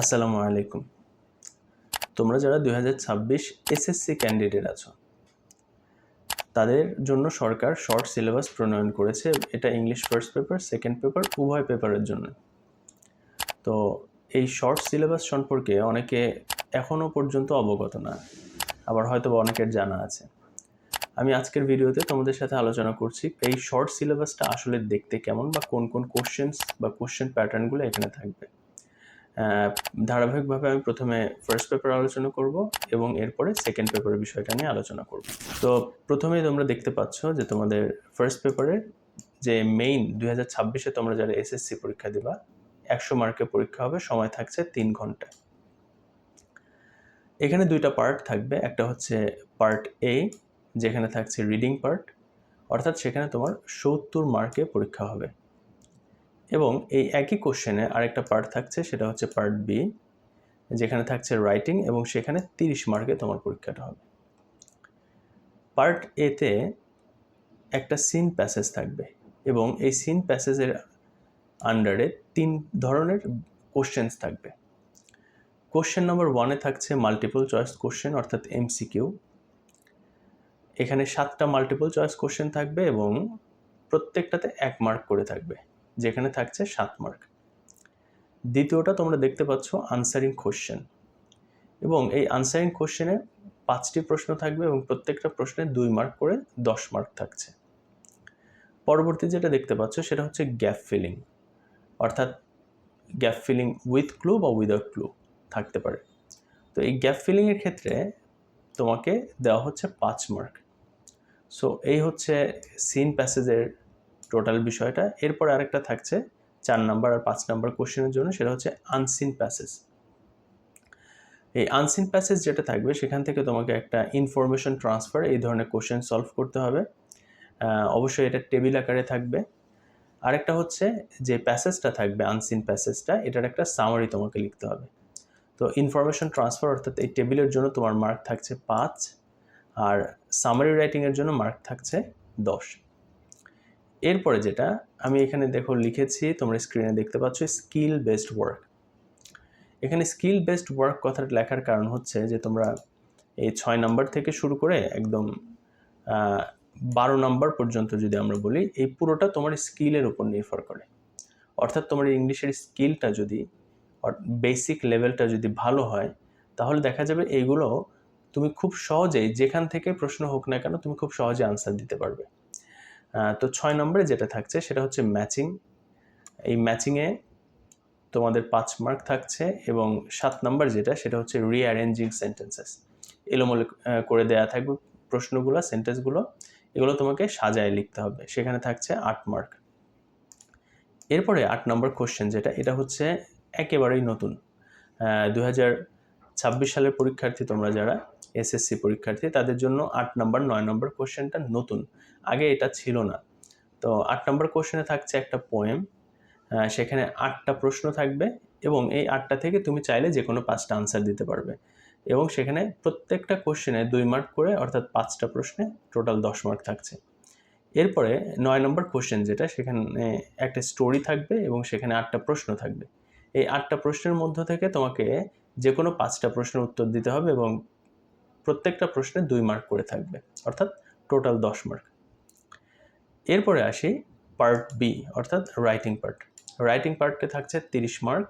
আসসালামু আলাইকুম। তোমরা যারা দুই হাজার ছাব্বিশ এসএসসি ক্যান্ডিডেট আছো, তাদের জন্য সরকার শর্ট সিলেবাস প্রণয়ন করেছে। এটা English first paper, second paper, উভয় পেপারের জন্য। তো এই শর্ট সিলেবাস সম্পর্কে অনেকে এখনও পর্যন্ত অবগত না, আবার হয়তো অনেকের জানা আছে। আমি আজকের ভিডিওতে তোমাদের সাথে আলোচনা করছি, এই শর্ট সিলেবাসটা আসলে দেখতে কেমন বা কোন কোন কোশ্চেন্স বা কোশ্চেন প্যাটার্নগুলো এখানে থাকবে। ধারাবাহিকভাবে আমি প্রথমে ফার্স্ট পেপার আলোচনা করব এবং এরপরে সেকেন্ড পেপারের বিষয়টা নিয়ে আলোচনা করব। তো প্রথমেই তোমরা দেখতে পাচ্ছ যে তোমাদের ফার্স্ট পেপারে যে মেইন দুই হাজার ছাব্বিশে তোমরা যারা এসএসসি পরীক্ষা দিবা, একশো মার্কের পরীক্ষা হবে, সময় থাকছে তিন ঘণ্টা। এখানে দুইটা পার্ট থাকবে, একটা হচ্ছে পার্ট এ যেখানে থাকছে রিডিং পার্ট অর্থাৎ সেখানে তোমার সত্তর মার্কে পরীক্ষা হবে। এবং এই একই কোশ্চেনে আরেকটা পার্ট থাকছে, সেটা হচ্ছে পার্ট বি যেখানে থাকছে রাইটিং এবং সেখানে তিরিশ মার্কে তোমার পরীক্ষাটা হবে। পার্ট এতে একটা সিন প্যাসেজ থাকবে এবং এই সিন প্যাসেজের আন্ডারে তিন ধরনের কোশ্চেন্স থাকবে। কোশ্চেন নম্বর ওয়ানে থাকছে মাল্টিপল চয়েস কোশ্চেন অর্থাৎ এমসিকিউ এখানে সাতটা মাল্টিপল চয়েস কোশ্চেন থাকবে এবং প্রত্যেকটাতে এক মার্ক করে থাকবে। যেখানে থাকছে সাত মার্ক। দ্বিতীয়টা তোমরা দেখতে পাচ্ছ আনসারিং কোশ্চেন এবং এই আনসারিং কোশ্চেনে পাঁচটি প্রশ্ন থাকবে এবং প্রত্যেকটা প্রশ্নে দুই মার্ক করে দশ মার্ক থাকছে। পরবর্তী যেটা দেখতে পাচ্ছ সেটা হচ্ছে গ্যাপ ফিলিং অর্থাৎ গ্যাপ ফিলিং উইথ ক্লু বা উইদাউট ক্লু থাকতে পারে। তো এই গ্যাপ ফিলিংয়ের ক্ষেত্রে তোমাকে দেওয়া হচ্ছে পাঁচ মার্ক। সো এই হচ্ছে সিন প্যাসেজের টোটাল বিষয়টা। এরপর আরেকটা থাকছে চার নাম্বার আর পাঁচ নাম্বার কোশ্চেনের জন্য, সেটা হচ্ছে আনসিন প্যাসেজ এই আনসিন প্যাসেজ যেটা থাকবে, সেখান থেকে তোমাকে একটা ইনফরমেশন ট্রান্সফার এই ধরনের কোশ্চেন সলভ করতে হবে। অবশ্যই এটা টেবিল আকারে থাকবে। আরেকটা হচ্ছে যে প্যাসেজটা থাকবে আনসিন প্যাসেজটা এটার একটা সামারি তোমাকে লিখতে হবে। তো ইনফরমেশন ট্রান্সফার অর্থাৎ এই টেবিলের জন্য তোমার মার্ক থাকছে পাঁচ, আর সামারি রাইটিংয়ের জন্য মার্ক থাকছে দশ। এরপরে যেটা আমি এখানে দেখো লিখেছি, তোমরা স্ক্রিনে দেখতে পাচ্ছ স্কিল বেসড ওয়ার্ক এখানে স্কিল বেসড ওয়ার্ক কথাটা লেখার কারণ হচ্ছে যে তোমরা এই ছয় নাম্বার থেকে শুরু করে একদম বারো নাম্বার পর্যন্ত যদি আমরা বলি, এই পুরোটা তোমার স্কিলের উপর নির্ভর করে। অর্থাৎ তোমার ইংলিশের স্কিলটা যদি বেসিক লেভেলটা যদি ভালো হয়, তাহলে দেখা যাবে এইগুলো তুমি খুব সহজেই, যেখান থেকে প্রশ্ন হোক না কেন, তুমি খুব সহজে আনসার দিতে পারবে। তো ছয় নম্বরে যেটা থাকছে, সেটা হচ্ছে ম্যাচিং এই ম্যাচিংয়ে তোমাদের পাঁচ মার্ক থাকছে এবং সাত নাম্বার যেটা, সেটা হচ্ছে রিঅ্যারেঞ্জিং সেন্টেন্সেস এলোমেলো করে দেয়া থাকবে প্রশ্নগুলো সেন্টেন্সগুলো এগুলো তোমাকে সাজায় লিখতে হবে। সেখানে থাকছে আট মার্ক এরপরে আট নম্বর কোশ্চেন যেটা, এটা হচ্ছে একেবারেই নতুন। দু হাজার ছাব্বিশ সালের পরীক্ষার্থী তোমরা যারা এসএসসি পরীক্ষার্থী, তাদের জন্য আট নম্বর নয় নম্বর কোশ্চেনটা নতুন। আগে এটা ছিল না। তো আট নম্বর কোশ্চেনে থাকছে একটা পোয়েম সেখানে আটটা প্রশ্ন থাকবে এবং এই আটটা থেকে তুমি চাইলে যে কোনো পাঁচটা আনসার দিতে পারবে। এবং সেখানে প্রত্যেকটা কোশ্চেনে দুই মার্ক করে, অর্থাৎ পাঁচটা প্রশ্নে টোটাল দশ মার্ক থাকছে। এরপরে নয় নম্বর কোশ্চেন যেটা, সেখানে একটা স্টোরি থাকবে এবং সেখানে আটটা প্রশ্ন থাকবে। এই আটটা প্রশ্নের মধ্য থেকে তোমাকে যে কোনো পাঁচটা প্রশ্নের উত্তর দিতে হবে এবং প্রত্যেকটা প্রশ্নে দুই মার্ক করে থাকবে, অর্থাৎ টোটাল দশ মার্ক এরপরে আসি পার্ট বি অর্থাৎ রাইটিং পার্ট রাইটিং পার্টে থাকছে তিরিশ মার্ক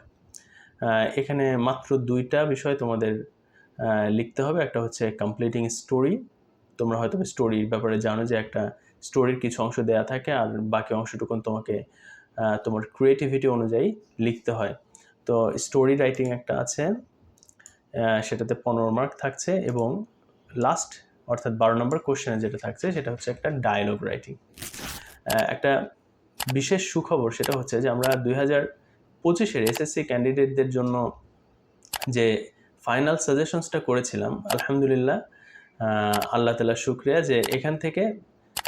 এখানে মাত্র দুইটা বিষয় তোমাদের লিখতে হবে। একটা হচ্ছে কমপ্লিটিং স্টোরি তোমরা হয়তো স্টোরির ব্যাপারে জানো যে একটা স্টোরির কিছু অংশ দেয়া থাকে আর বাকি অংশটুকুন তোমাকে তোমার ক্রিয়েটিভিটি অনুযায়ী লিখতে হয়। তো স্টোরি রাইটিং একটা আছে। সেটাতে পনেরো মার্ক থাকছে এবং লাস্ট অর্থাৎ বারো নম্বর কোশ্চেনে যেটা থাকছে, সেটা হচ্ছে একটা ডায়লগ রাইটিং একটা বিশেষ সুখবর সেটা হচ্ছে যে আমরা দুই হাজার পঁচিশের এসএসসি ক্যান্ডিডেটদের জন্য যে ফাইনাল সাজেশনসটা করেছিলাম, আলহামদুলিল্লাহ আল্লাহ তালা শুক্রিয়া যে এখান থেকে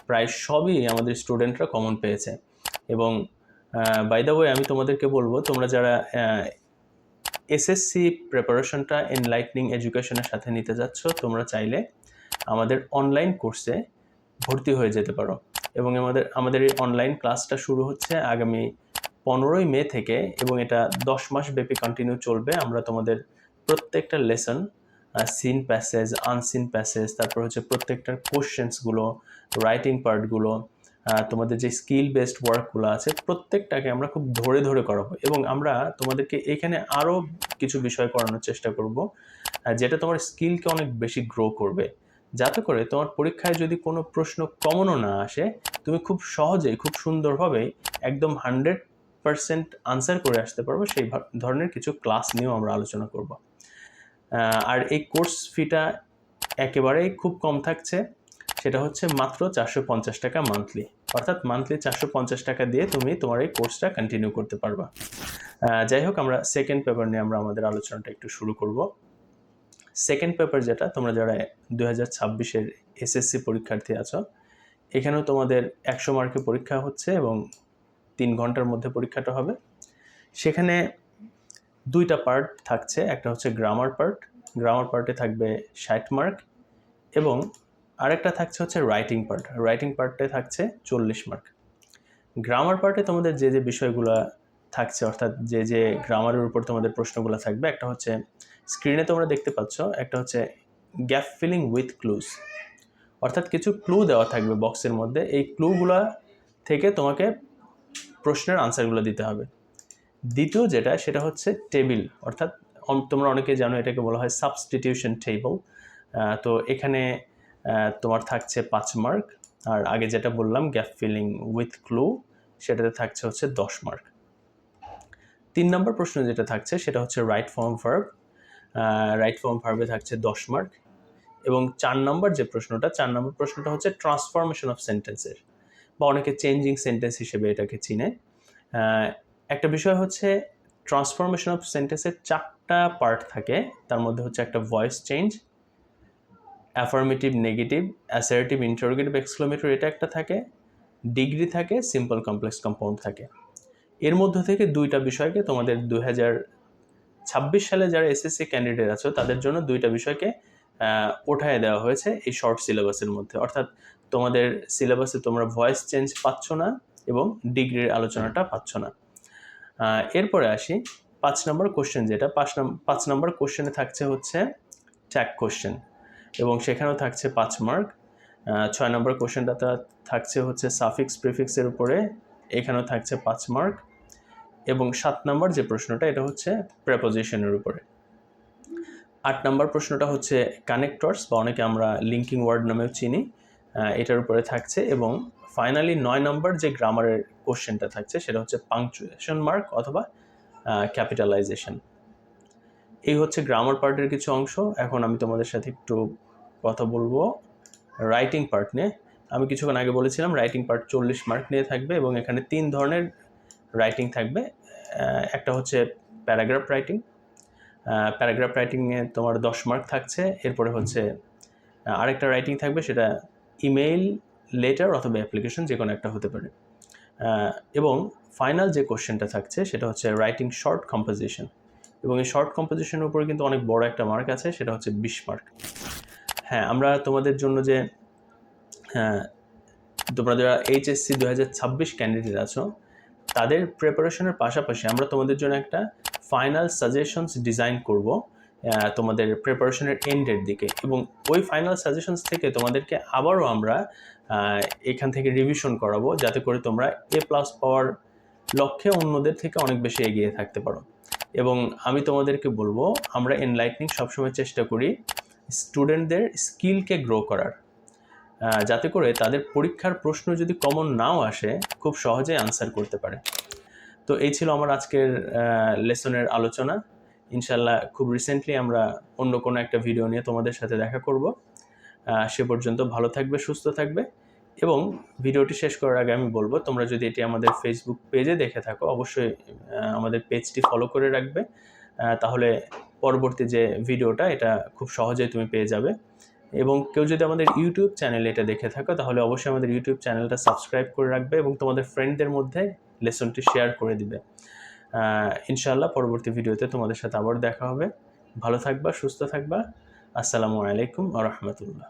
প্রায় সবই আমাদের স্টুডেন্টরা কমন পেয়েছে। এবং বাই দ্য ওয়ে আমি তোমাদেরকে বলব, তোমরা যারা এসএসসি প্রিপারেশনটা এনলাইটনিং এডুকেশনের সাথে নিতে যাচ্ছ, তোমরা চাইলে আমাদের অনলাইন কোর্সে ভর্তি হয়ে যেতে পারো। এবং আমাদের আমাদের এই অনলাইন ক্লাসটা শুরু হচ্ছে আগামী পনেরোই মে থেকে এবং এটা দশ মাস ব্যাপী কন্টিনিউ চলবে। আমরা তোমাদের প্রত্যেকটা lesson seen passage unseen passage তারপর হচ্ছে প্রত্যেকটার কোশ্চেন্সগুলো রাইটিং পার্টগুলো তোমাদের যে স্কিল বেসড ওয়ার্কগুলো আছে, প্রত্যেকটাকে আমরা খুব ধরে ধরে করাবো এবং আমরা তোমাদেরকে এখানে আরও কিছু বিষয় করানোর চেষ্টা করব যেটা তোমার স্কিলকে অনেক বেশি গ্রো করবে। যাতে করে তোমার পরীক্ষায় যদি কোনো প্রশ্ন কমনও না আসে, তুমি খুব সহজেই, খুব সুন্দরভাবে একদম হান্ড্রেড পার্সেন্ট আনসার করে আসতে পারব সেই ধরনের কিছু ক্লাস নিয়েও আমরা আলোচনা করব। আর এই কোর্স ফিটা একেবারেই খুব কম থাকছে। সেটা হচ্ছে মাত্র চারশো পঞ্চাশ টাকা মান্থলি অর্থাৎ মান্থলি চারশো পঞ্চাশ টাকা দিয়ে তুমি তোমার এই কোর্সটা কন্টিনিউ করতে পারবা। যাই হোক, আমরা সেকেন্ড পেপার নিয়ে আমরা আমাদের আলোচনাটা একটু শুরু করব। সেকেন্ড পেপার যেটা, তোমরা যারা দু হাজার ছাব্বিশের এসএসসি পরীক্ষার্থী আছো, এখানেও তোমাদের একশো মার্কে পরীক্ষা হচ্ছে এবং তিন ঘণ্টার মধ্যে পরীক্ষাটা হবে। সেখানে দুইটা পার্ট থাকছে, একটা হচ্ছে গ্রামার পার্ট গ্রামার পার্টে থাকবে ষাট মার্ক এবং আরেকটা থাকছে হচ্ছে রাইটিং পার্ট রাইটিং পার্টে থাকছে চল্লিশ মার্ক গ্রামার পার্টে তোমাদের যে যে বিষয়গুলো থাকছে, অর্থাৎ যে যে গ্রামারের উপর তোমাদের প্রশ্নগুলো থাকবে, একটা হচ্ছে স্ক্রিনে তোমরা দেখতে পাচ্ছ, একটা হচ্ছে গ্যাপ ফিলিং উইথ ক্লুজ অর্থাৎ কিছু ক্লু দেওয়া থাকবে বক্সের মধ্যে, এই ক্লুগুলা থেকে তোমাকে প্রশ্নের আনসারগুলো দিতে হবে। দ্বিতীয় যেটা, সেটা হচ্ছে টেবিল অর্থাৎ তোমরা অনেকে জানো এটাকে বলা হয় সাবস্টিটিউশন টেবল তো এখানে তোমার থাকছে পাঁচ মার্ক আর আগে যেটা বললাম গ্যাপ ফিলিং উইথ ক্লু সেটাতে থাকছে হচ্ছে দশ মার্ক তিন নম্বর প্রশ্ন যেটা থাকছে, সেটা হচ্ছে right form verb right form ভার্বে থাকছে দশ মার্ক এবং চার নম্বর যে প্রশ্নটা, চার নম্বর প্রশ্নটা হচ্ছে ট্রান্সফরমেশন অফ সেন্টেন্সের বা অনেকে চেঞ্জিং সেন্টেন্স হিসেবে এটাকে চিনে। একটা বিষয় হচ্ছে ট্রান্সফরমেশন অফ সেন্টেন্সের চারটা পার্ট থাকে, তার মধ্যে হচ্ছে একটা voice change affirmative negative assertive interrogative exclamatory এটা একটা থাকে ডিগ্রি থাকে সিম্পল কমপ্লেক্স কম্পাউন্ড থাকে। এর মধ্য থেকে দুইটা বিষয়কে তোমাদের দু হাজার ছাব্বিশ সালে যারা এসএসসি ক্যান্ডিডেট আছো, তাদের জন্য দুইটা বিষয়কে ওঠায় দেওয়া হয়েছে এই শর্ট সিলেবাসের মধ্যে। অর্থাৎ তোমাদের সিলেবাসে তোমরা ভয়েস চেঞ্জ পাচ্ছ না এবং ডিগ্রির আলোচনাটা পাচ্ছ না। এরপরে আসি, পাঁচ নম্বর কোশ্চেন যেটা। পাঁচ নম্বর পাঁচ নম্বর কোশ্চেনে থাকছে হচ্ছে ট্যাগ কোশ্চেন এবং সেখানেও থাকছে পাঁচ মার্ক ছয় নম্বর কোশ্চেনটা থাকছে হচ্ছে সাফিক্স প্রিফিক্সের উপরে, এখানেও থাকছে পাঁচ মার্ক এবং সাত নম্বর যে প্রশ্নটা, এটা হচ্ছে প্রেপোজিশনের উপরে। আট নম্বর প্রশ্নটা হচ্ছে কানেক্টরস বা অনেকে আমরা লিঙ্কিং ওয়ার্ড নামেও চিনি এটার উপরে থাকছে। এবং ফাইনালি নয় নম্বর যে গ্রামারের কোশ্চেনটা থাকছে, সেটা হচ্ছে পাংচুয়েশন মার্ক অথবা ক্যাপিটালাইজেশন এই হচ্ছে গ্রামার পার্টের কিছু অংশ। এখন আমি তোমাদের সাথে একটু কথা বলব রাইটিং পার্ট নিয়ে। আমি কিছুক্ষণ আগে বলেছিলাম রাইটিং পার্ট চল্লিশ মার্ক নিয়ে থাকবে এবং এখানে তিন ধরনের রাইটিং থাকবে। একটা হচ্ছে প্যারাগ্রাফ রাইটিং প্যারাগ্রাফ রাইটিংয়ে তোমার দশ মার্ক থাকছে। এরপরে হচ্ছে আরেকটা রাইটিং থাকবে সেটা ইমেইল লেটার অথবা অ্যাপ্লিকেশন যে কোনো একটা হতে পারে। এবং ফাইনাল যে কোশ্চেনটা থাকছে সেটা হচ্ছে রাইটিং শর্ট কম্পোজিশন এবং এই শর্ট কম্পোজিশনের উপরে কিন্তু অনেক বড় একটা মার্ক আছে, সেটা হচ্ছে বিশ মার্ক হ্যাঁ আমরা তোমাদের জন্য যে হ্যাঁ তোমরা যারা এইচএসসি দু হাজার ছাব্বিশ ক্যান্ডিডেট আছো, তাদের প্রিপারেশনের পাশাপাশি আমরা তোমাদের জন্য একটা ফাইনাল সাজেশনস ডিজাইন করব তোমাদের প্রিপারেশনের এন্ডের দিকে। এবং ওই ফাইনাল সাজেশনস থেকে তোমাদেরকে আবারও আমরা এখান থেকে রিভিশন করাবো, যাতে করে তোমরা এ প্লাস পাওয়ার লক্ষ্যে অন্যদের থেকে অনেক বেশি এগিয়ে থাকতে পারো। এবং আমি তোমাদেরকে বলব, আমরা এনলাইটনিং সবসময় চেষ্টা করি স্টুডেন্টদের স্কিলকে গ্রো করার। যাতে করে তাদের পরীক্ষার প্রশ্ন যদি কমন নাও আসে, খুব সহজে আনসার করতে পারে। তো এই ছিল আমার আজকের লেসনের আলোচনা। ইনশাল্লাহ খুব রিসেন্টলি আমরা অন্য কোনো একটা ভিডিও নিয়ে তোমাদের সাথে দেখা করব। সে পর্যন্ত ভালো থাকবে, সুস্থ থাকবে। এবং ভিডিওটি শেষ করার আগে আমি বলব, তোমরা যদি এটি আমাদের ফেসবুক পেজে দেখে থাকো, অবশ্যই আমাদের পেজটি ফলো করে রাখবে। তাহলে পরবর্তী যে ভিডিওটা, এটা খুব সহজেই তুমি পেয়ে যাবে। এবং কেউ যদি আমাদের ইউটিউব চ্যানেলে এটা দেখে থাকো, তাহলে অবশ্যই আমাদের ইউটিউব চ্যানেলটা সাবস্ক্রাইব করে রাখবে এবং তোমাদের ফ্রেন্ডদের মধ্যে লেসনটি শেয়ার করে দিবে। ইনশাআল্লাহ পরবর্তী ভিডিওতে তোমাদের সাথে আবার দেখা হবে। ভালো থাকবা, সুস্থ থাকবা। আসসালামু আলাইকুম আ রহমতুল্লাহ।